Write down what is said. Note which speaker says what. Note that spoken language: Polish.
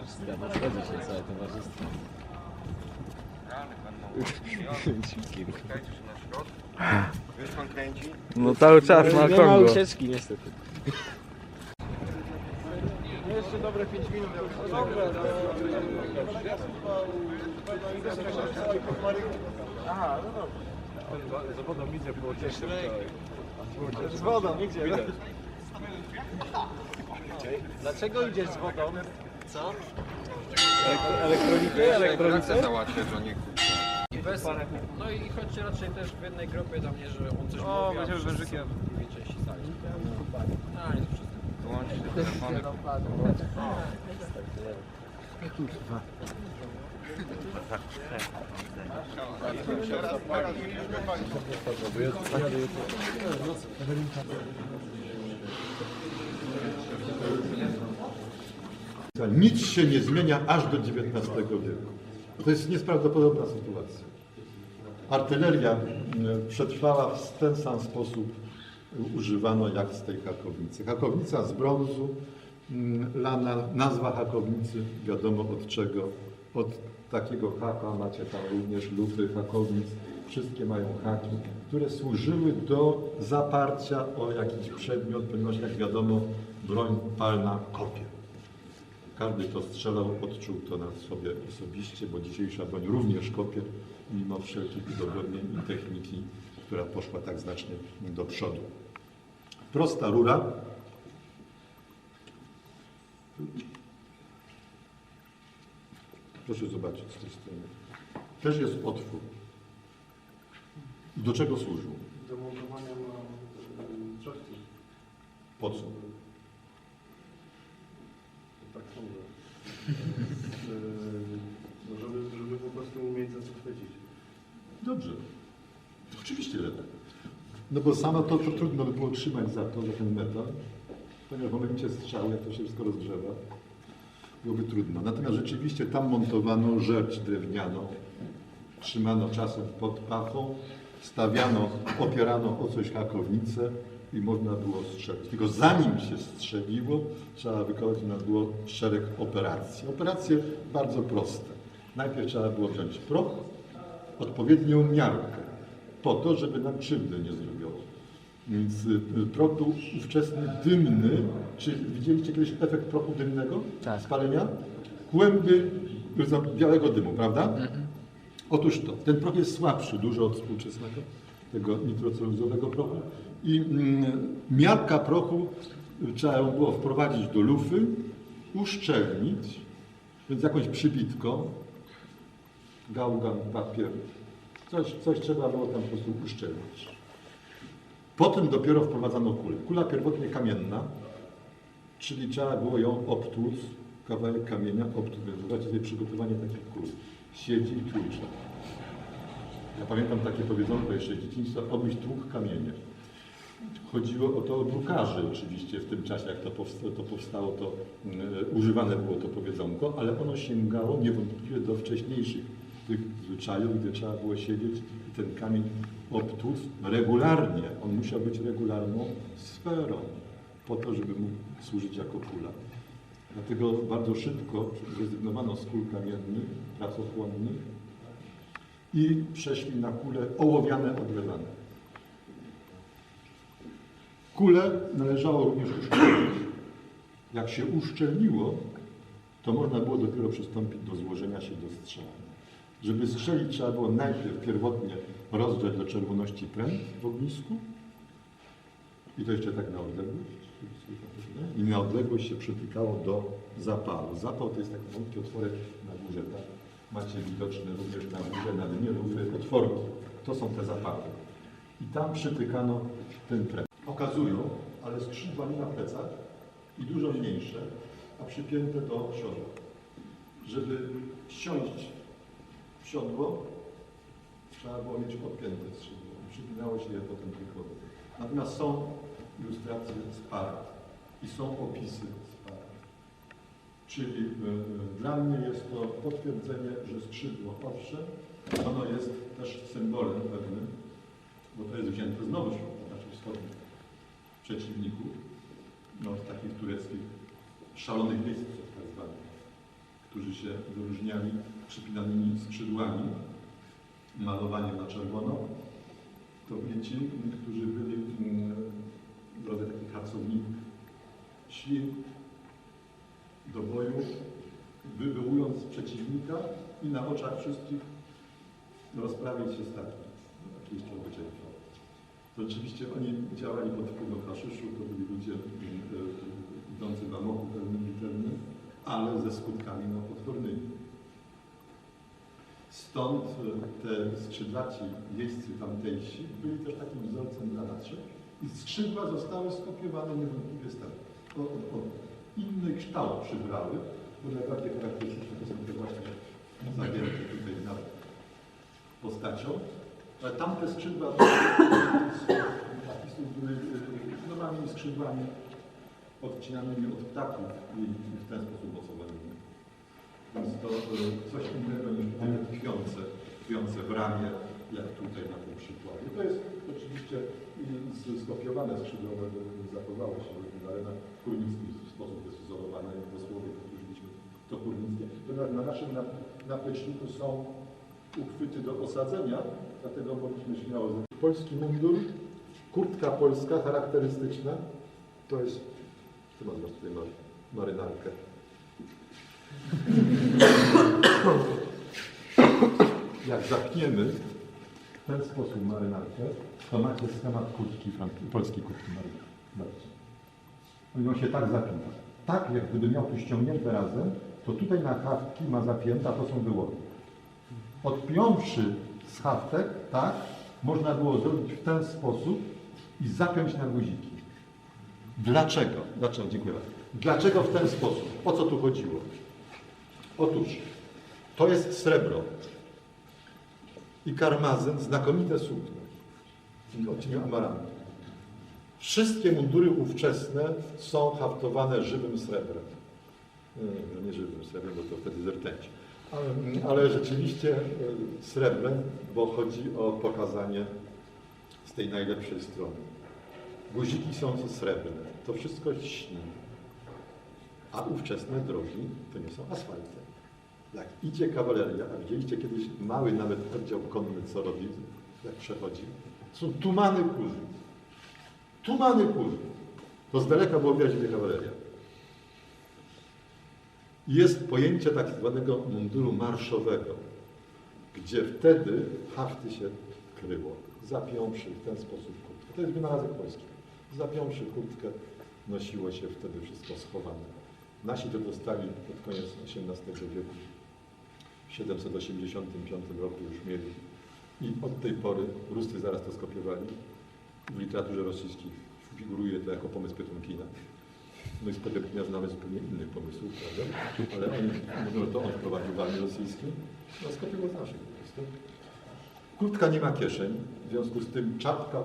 Speaker 1: Arska, no zgodzi się całe towarzystwo.
Speaker 2: Wiesz, pan kręci?
Speaker 3: No cały czas na
Speaker 1: Nie ma
Speaker 3: okrągło.
Speaker 1: ucieczki niestety.
Speaker 4: Z wodą, nigdzie. Dlaczego idziesz z wodą? Co?
Speaker 1: Elektronikę,
Speaker 2: Elektronikę załatwię, że nie
Speaker 5: I bez, no i chodźcie raczej też w jednej grupie tam nie, że on coś
Speaker 4: O,
Speaker 5: mówi, a
Speaker 4: będziemy wężykiem.
Speaker 5: w drugiej części sali. A, nie to wszystko.
Speaker 2: Wyłączyć te
Speaker 6: Nic się nie zmienia aż do XIX wieku. To jest nieprawdopodobna sytuacja. Artyleria e, przetrwała w ten sam sposób e, używano jak z tej hakownicy. Hakownica z brązu, mm, lana, nazwa hakownicy wiadomo od czego. Od takiego haka macie tam również lufy hakownic. Wszystkie mają haki, które służyły do zaparcia o jakiś przedmiot, ponieważ jak wiadomo broń palna kopie. Każdy, kto strzelał, odczuł to na sobie osobiście, bo dzisiejsza broń również kopie, mimo wszelkich udogodnień i techniki, która poszła tak znacznie do przodu. Prosta rura. Proszę zobaczyć z tej strony. Też jest otwór. Do czego służył?
Speaker 7: do montowania na trakcji.
Speaker 6: Po co?
Speaker 7: Tak sądzę. Y, no żeby, chwycić.
Speaker 6: Dobrze. Oczywiście, że tak. No bo samo to, to trudno by było trzymać za to, za ten metal, ponieważ w momencie strzału, jak to się wszystko rozgrzewa, byłoby trudno. Natomiast rzeczywiście tam montowano rzecz drewnianą, trzymano czasem pod pachą, stawiano, opierano o coś hakownicę i można było strzelić. Tylko zanim się strzeliło, trzeba wykonać na było szereg operacji. Operacje bardzo proste. Najpierw trzeba było wziąć proch, odpowiednią miarkę, po to, żeby nam krzywdy nie zrobiło. Więc y, proch był ówczesny dymny. Czy widzieliście kiedyś efekt prochu dymnego?
Speaker 1: Tak.
Speaker 6: Spalenia? Kłęby białego dymu, prawda? Otóż to, ten proch jest słabszy dużo od współczesnego, tego nitrocelulozowego prochu i mm, miarka prochu y, trzeba było wprowadzić do lufy, uszczelnić, więc jakąś przybitką, gałgan, papier, coś, coś trzeba było tam po prostu uszczelnić. Potem dopiero wprowadzano kulę. Kula pierwotnie kamienna, czyli trzeba było ją obtłuc, kawałek kamienia obtłuc. Więc zobaczcie sobie przygotowanie takich kul. Siedzi i tłucze. Ja pamiętam takie powiedzonko jeszcze dzieciństwa, obmyśl tłuk kamienie. Chodziło o to o drukarzy oczywiście w tym czasie, jak to powstało, to, powstało, to e, używane było to powiedzonko, ale ono sięgało niewątpliwie do wcześniejszych tych zwyczajów, gdzie trzeba było siedzieć i ten kamień obtłuc regularnie. On musiał być regularną sferą po to, żeby mógł służyć jako kula. Dlatego bardzo szybko zrezygnowano z kul kamiennych, pracochłonnych i przeszli na kule ołowiane, odlewane. Kule należało również uszczelnić. Jak się uszczelniło, to można było dopiero przystąpić do złożenia się do strzelania. Żeby strzelić, trzeba było najpierw pierwotnie rozgrzać do czerwoności pręt w ognisku i to jeszcze tak na odległość. I na odległość się przytykało do zapału. Zapał to jest taki wątki otworek na górze, tak? Macie widoczne również na górze, na dnie lufy otworki. To są te zapały. I tam przytykano ten pręt. Okazują, ale skrzydła nie na plecach i dużo mniejsze, a przypięte do siodła. Żeby ściąć siodło, trzeba było mieć podpięte skrzydło. Przypinało się je potem tylko. Natomiast są ilustracje z par i są opisy z par. Czyli y, dla mnie jest to potwierdzenie, że skrzydło owszem, ono jest też symbolem pewnym, bo to jest wzięte znowu z naszych wschodnich przeciwników, no, z takich tureckich szalonych miejsc zwanych. Którzy się wyróżniali przypinanymi skrzydłami, malowaniem na czerwono. To byli którzy byli w rodzaju takich harcowników. Szli do boju, wywołując przeciwnika i na oczach wszystkich rozprawić się z takim. Taki jeszcze. To oczywiście oni działali pod wpływem haszyszu, to byli ludzie y, y, idący w amoku pełnym liternym, ale ze skutkami no. Stąd y, te skrzydlaci jeźdźcy tamtejsi byli też takim wzorcem dla naszych i skrzydła zostały skopiowane niewątpliwie stale. O. Inny kształt przybrały, bo najbardziej charakterystyczne to są te właśnie zagięte tutaj nad postacią. Ale tamte skrzydła napisów były y, normalnymi skrzydłami odcinanymi od ptaków i i w ten sposób mocowanymi. Więc to y, coś innego niż takie tkwiące, tkwiące w ramię, jak tutaj na tym przykładzie. To jest oczywiście y, skopiowane skrzydło, bo zachowało się, ale na kurnicki sposób jest wzorowane, dosłownie powtórzyliśmy to kurnickie. To na, na naszym na- napleczniku są uchwyty do osadzenia, dlatego mogliśmy śmiało... Polski mundur, kurtka polska charakterystyczna, to jest... Ty masz tutaj mar marynarkę. Jak zapniemy w ten sposób marynarkę, to macie schemat kurtki, polskiej kurtki marynarki. I on się tak zapina. Tak, jak gdyby miał tu ściągnięte razem, to tutaj na haftki ma zapięte, a to są wyłody. Odpiąwszy z haftek, tak, można było zrobić w ten sposób i zapiąć na guziki. Dlaczego? Dlaczego? Dziękuję bardzo. Dlaczego w ten sposób? O co tu chodziło? Otóż to jest srebro i karmazyn, znakomite sukno. Odcieniu amarantu. Wszystkie mundury ówczesne są haftowane żywym srebrem. Nie, nie żywym srebrem, bo to wtedy z rtęci. Ale, ale rzeczywiście e, srebrem, bo chodzi o pokazanie z tej najlepszej strony. Guziki są srebrne. To wszystko śni. A ówczesne drogi to nie są asfalty. Jak idzie kawaleria, a widzieliście kiedyś mały nawet oddział konny, co robi, jak przechodzi, są tumany kurzy. Tumany kurzy. To z daleka było widać, kawaleria. Jest pojęcie tak zwanego munduru marszowego, gdzie wtedy hafty się kryło, zapiąwszy w ten sposób kurtkę. To jest wynalazek polski. Zapiąwszy kurtkę, nosiło się wtedy wszystko schowane. Nasi to dostali pod koniec XVIII wieku. W 785 roku już mieli. I od tej pory Ruscy zaraz to skopiowali. W literaturze rosyjskiej figuruje to jako pomysł Piotronkina. My z Piotronkina znamy zupełnie innych pomysłów, prawda? Ale oni mówią, że to on wprowadził w armii rosyjskiej. No skopiował z po prostu. Kurtka nie ma kieszeń, w związku z tym czapka